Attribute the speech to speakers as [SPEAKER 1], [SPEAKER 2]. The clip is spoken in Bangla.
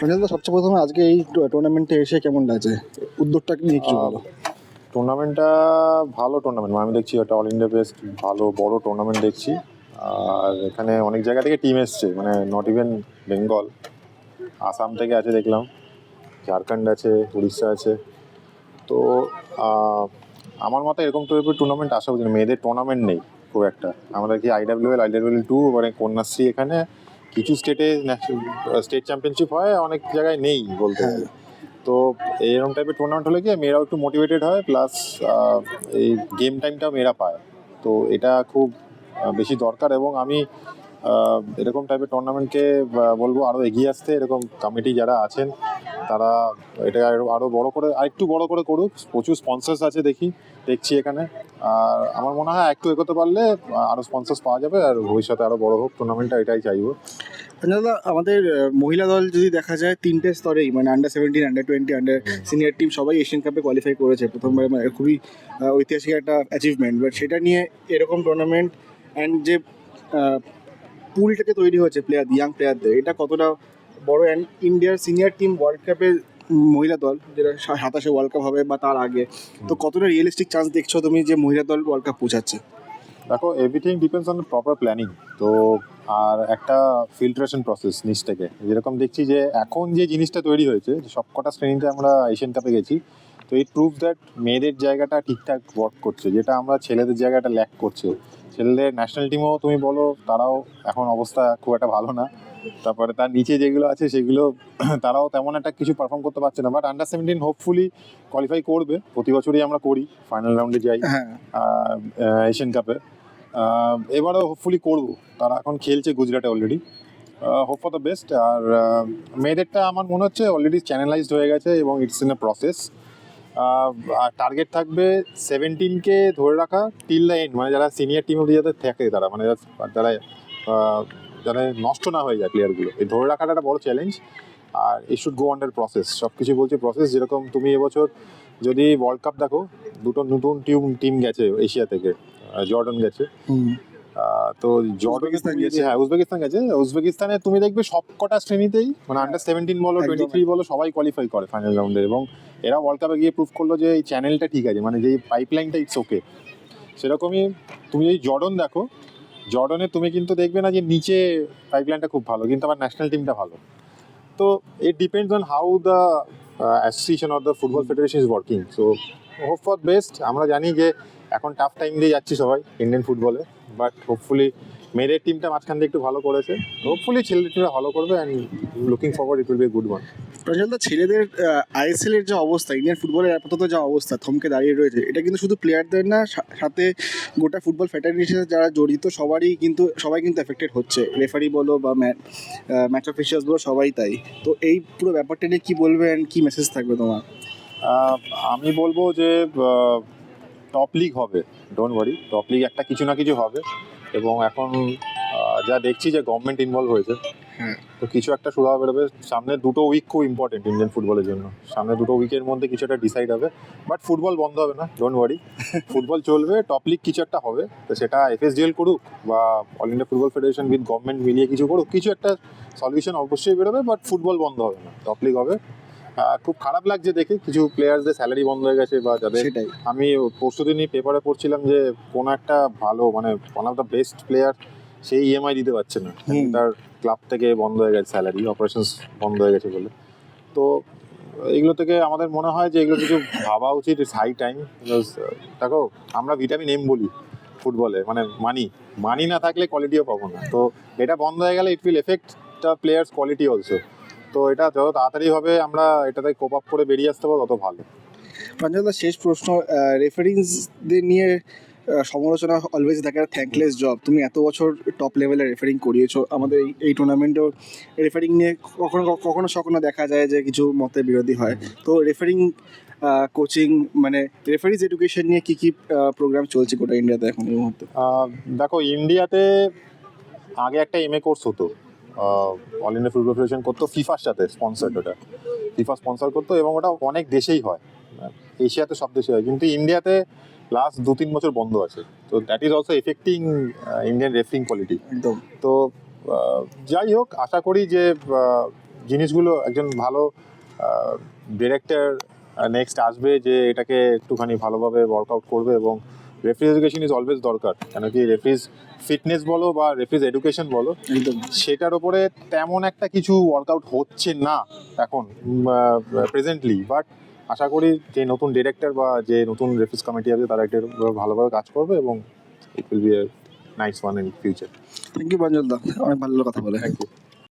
[SPEAKER 1] রঞ্জন দা সবচেয়ে প্রথমে আজকে এই টুর্নামেন্টে এসে কেমন লাগছে? উদ্যোগটা নিয়ে কিছু বলো।
[SPEAKER 2] টুর্নামেন্টটা ভালো টুর্নামেন্ট আমি দেখছি ওটা অল ইন্ডিয়া বেস্ট ভালো, বড় টুর্নামেন্ট দেখছি। আর এখানে অনেক জায়গা থেকে টিম এসছে মানে নট ইভেন বেঙ্গল আসাম থেকে আছে দেখলাম ঝাড়খণ্ড আছে উড়িষ্যা আছে। তো আমার মতে এরকম টাইপের টুর্নামেন্ট আসা উচিত মেয়েদের টুর্নামেন্ট নেই খুব একটা। আমাদের কি আইডাব্লিউএল আইডাব্লিউএল টু মানে কন্যাশ্রী এখানে কিছু স্টেটে স্টেট চ্যাম্পিয়নশিপ হয় অনেক জায়গায় নেই বলতে গেলে। তো এরকম টাইপের টুর্নামেন্ট হলে কি মেয়েরাও একটু মোটিভেটেড হয় প্লাস এই গেম টাইমটাও মেয়েরা পায়। তো এটা খুব বেশি দরকার এবং আমি এরকম টাইপের টুর্নামেন্টকে বলব আরও এগিয়ে আসতে এরকম কমিটি যারা আছেন তারা এটা আরও আরও বড় করে আরেকটু বড় করে করুক। প্রচুর স্পন্সার্স আছে দেখি দেখছি এখানে। আর আমার মনে হয় একটু এগোতে পারলে আহ, আরও স্পন্সার্স পাওয়া যাবে আর ভবিষ্যতে আরও বড় হোক টুর্নামেন্টটা এটাই চাইব।
[SPEAKER 1] রঞ্জন দা আমাদের মহিলা দল যদি দেখা যায় তিনটে স্তরেই মানে under seventeen under twenty under senior team সবাই এশিয়ান কাপে কোয়ালিফাই করেছে। প্রথমবার মানে খুবই ঐতিহাসিক একটা অ্যাচিভমেন্ট বাট সেটা নিয়ে এরকম টুর্নামেন্ট অ্যান্ড যে পুলটাকে তৈরি হয়েছে প্লেয়ার ইয়াং প্লেয়ারদের এটা কতটা বড়? অ্যান্ড ইন্ডিয়ার সিনিয়র টিম ওয়ার্ল্ড কাপের মহিলা দল, যেটা সাতাশে ওয়ার্ল্ড কাপ হবে বা তার আগে, তো কতটা রিয়েলিস্টিক চান্স দেখছ তুমি যে মহিলা দল ওয়ার্ল্ড কাপ পৌঁছাচ্ছে?
[SPEAKER 2] দেখো everything depends on proper planning তো, আর একটা ফিল্ট্রেশন প্রসেস নিচ থেকে। যেরকম দেখছি যে এখন যে জিনিসটা তৈরি হয়েছে সবকটা শ্রেণীতে আমরা এশিয়ান কাপে গেছি, তো ইট প্রুভ দ্যাট মেয়েদের জায়গাটা ঠিকঠাক ওয়ার্ক করছে, যেটা আমরা ছেলেদের জায়গাটা ল্যাক করছে। ছেলেদের ন্যাশনাল টিমও তুমি বলো, তারাও এখন অবস্থা খুব একটা ভালো না। তারপরে তার নিচে যেগুলো আছে সেগুলো তারাও তেমন একটা কিছু পারফর্ম করতে পারছে না but under seventeen hopefully qualify করবে। প্রতি বছরই আমরা করি ফাইনাল রাউন্ডে যাই
[SPEAKER 1] হ্যাঁ।
[SPEAKER 2] এশিয়ান কাপে এবারও হোপফুলি করব। তারা এখন খেলছে গুজরাটে already hope for the best আর মেয়েদেরটা আমার মনে হচ্ছে অলরেডি চ্যানেলাইজড হয়ে গেছে এবং ইটস ইন এ প্রসেস আর টার্গেট থাকবে সেভেন্টিনকে ধরে রাখা টিল দ্য এন্ড মানে যারা সিনিয়র টিম অব্দি যাদের থাকে তারা মানে যারা- যারা নষ্ট না হয়ে যায় প্লেয়ারগুলো এই ধরে রাখাটা একটা বড় চ্যালেঞ্জ আর এই শুড গো আন্ডার প্রসেস সব কিছু বলছে প্রসেস যেরকম তুমি এবছর যদি ওয়ার্ল্ড কাপ দেখো দুটো নতুন টিম টিম গেছে এশিয়া থেকে। জর্ডন গেছে। তো জর্ডন
[SPEAKER 1] গেছে।
[SPEAKER 2] হ্যাঁ উজবেকিস্তান গেছে। উজবেকিস্তানে তুমি দেখবে সব কটা শ্রেণীতেই মানে আন্ডার সেভেন্টিন বলো টোয়েন্টি থ্রি বলো সবাই কোয়ালিফাই করে ফাইনাল রাউন্ডে এবং এরা ওয়ার্ল্ড কাপে গিয়ে প্রুভ করল যে এই চ্যানেলটা ঠিক আছে। মানে যে পাইপলাইনটা ইটস ওকে সেরকমই তুমি যদি জর্ডন দেখো জর্ডনে তুমি কিন্তু দেখবে না যে নিচে পাইপলাইনটা খুব ভালো, কিন্তু আমার ন্যাশনাল টিমটা ভালো। তো it depends on how the association of the football federation is working so hope for best আমরা জানি যে এখন টাফ টাইম দিয়ে যাচ্ছি সবাই ইন্ডিয়ান ফুটবলে বাট হোপফুলি মেয়েদের টিমটা মাঝখান দিয়ে একটু ভালো করেছে। হোপফুলি ছেলেদের টিমটা ভালো করবে and looking forward it will be good one
[SPEAKER 1] প্রচণ্ড ছেলেদের আইএসএল এর যে অবস্থা ইন্ডিয়ান ফুটবলের আপাতত যা অবস্থা, থমকে দাঁড়িয়ে রয়েছে, এটা কিন্তু শুধু প্লেয়ারদের না সাথে গোটা ফুটবল ফেডারেশনের যারা জড়িত, সবারই কিন্তু, সবাই কিন্তু এফেক্টেড হচ্ছে। রেফারি বলো বা ম্যাচ অফিসিয়ালস বলো, সবাই তাই। তো এই পুরো ব্যাপারটা নিয়ে কি বলবেন কি মেসেজ থাকবে তোমার?
[SPEAKER 2] আমি বলব যে টপ লিগ হবে ডোন্ট ওয়ারি টপ লিগ একটা কিছু না কিছু হবে। এবং এখন যা দেখছি যে গভর্নমেন্ট ইনভলভ হয়েছে
[SPEAKER 1] হ্যাঁ।
[SPEAKER 2] তো কিছু একটা সুরাহা বেরোবে। সামনে দুটো উইক খুব ইম্পর্টেন্ট ইন্ডিয়ান ফুটবলের জন্য। সামনে দুটো উইকের মধ্যে কিছু একটা ডিসাইড হবে। বাট ফুটবল বন্ধ হবে না ডোন্ট ওয়ারি ফুটবল চলবে টপ লিগ কিছু একটা হবে। তো সেটা এফএসডিএল করুক বা all India football federation with government মিলিয়ে কিছু করুক কিছু একটা সলিউশন অবশ্যই বেরোবে বাট ফুটবল বন্ধ হবে না। টপ লিগ হবে। খুব খারাপ লাগছে দেখে। কিছু প্লেয়ারদের স্যালারি বন্ধ হয়ে গেছে বা যাদের আমি পরশু দিনই পেপারে পড়ছিলাম যে কোনো একটা ভালো মানে one of the best player সেই ইএমআই দিতে পারছে না। তার ক্লাব থেকে বন্ধ হয়ে গেছে স্যালারি অপারেশনস বন্ধ হয়ে গেছে বলে। তো এগুলো থেকে আমাদের মনে হয় যে এগুলো কিছু ভাবা উচিত ইটস হাই টাইম দেখো আমরা ভিটামিন এম বলি ফুটবলে মানে মানি মানি না থাকলে কোয়ালিটিও পাবো না। তো এটা বন্ধ হয়ে গেলে it will affect the players quality also তো এটা যত তাড়াতাড়ি হবে আমরা এটাতে কোপ আপ করে বেরিয়ে আসতে পারব তত ভালো।
[SPEAKER 1] প্রাঞ্জলদা শেষ প্রশ্ন রেফারিংসদের নিয়ে সমালোচনা অলওয়েজ থাকে থ্যাঙ্কলেস জব তুমি এত বছর টপ লেভেলে রেফারিং করিয়েছো। আমাদের এই- টুর্নামেন্টেও রেফারিং নিয়ে কখনো কখনো কখনো দেখা যায় যে কিছু মতের বিরোধী হয়। তো রেফারিং কোচিং মানে রেফারিজ এডুকেশন নিয়ে কী কী প্রোগ্রাম চলছে গোটা ইন্ডিয়াতে এখন এই মুহূর্তে?
[SPEAKER 2] দেখো ইন্ডিয়াতে আগে একটা এম এ কোর্স হতো। অল ইন্ডিয়া ফুটবল ফেডারেশন করতো ফিফার সাথে স্পন্সার্ড ওটা। ফিফা স্পন্সর করতো এবং ওটা অনেক দেশেই হয়। এশিয়াতে সব দেশে হয়। কিন্তু ইন্ডিয়াতে লাস্ট দু তিন বছর বন্ধ আছে। তো that is also affecting Indian refereeing quality
[SPEAKER 1] একদম।
[SPEAKER 2] তো যাই হোক আশা করি যে জিনিসগুলো একজন ভালো ডিরেক্টর নেক্সট আসবে যে এটাকে একটুখানি ভালোভাবে ওয়ার্কআউট করবে এবং রেফ্রিজ এডুকেশন ইজ অলওয়েজ দরকার। কেন কি রেফ্রিজ ফিটনেস বলো বা রেফ্রিজ এডুকেশন বলো সেটার ওপরে তেমন একটা কিছু ওয়ার্কআউট হচ্ছে না এখন প্রেজেন্টলি বাট আশা করি যে নতুন ডিরেক্টর বা যে নতুন রেফিস কমিটি আছে তারা একটা ভালোভাবে কাজ করবে এবং it will be nice one in future
[SPEAKER 1] thank you দা। অনেক ভালো কথা বলে।
[SPEAKER 2] Thank you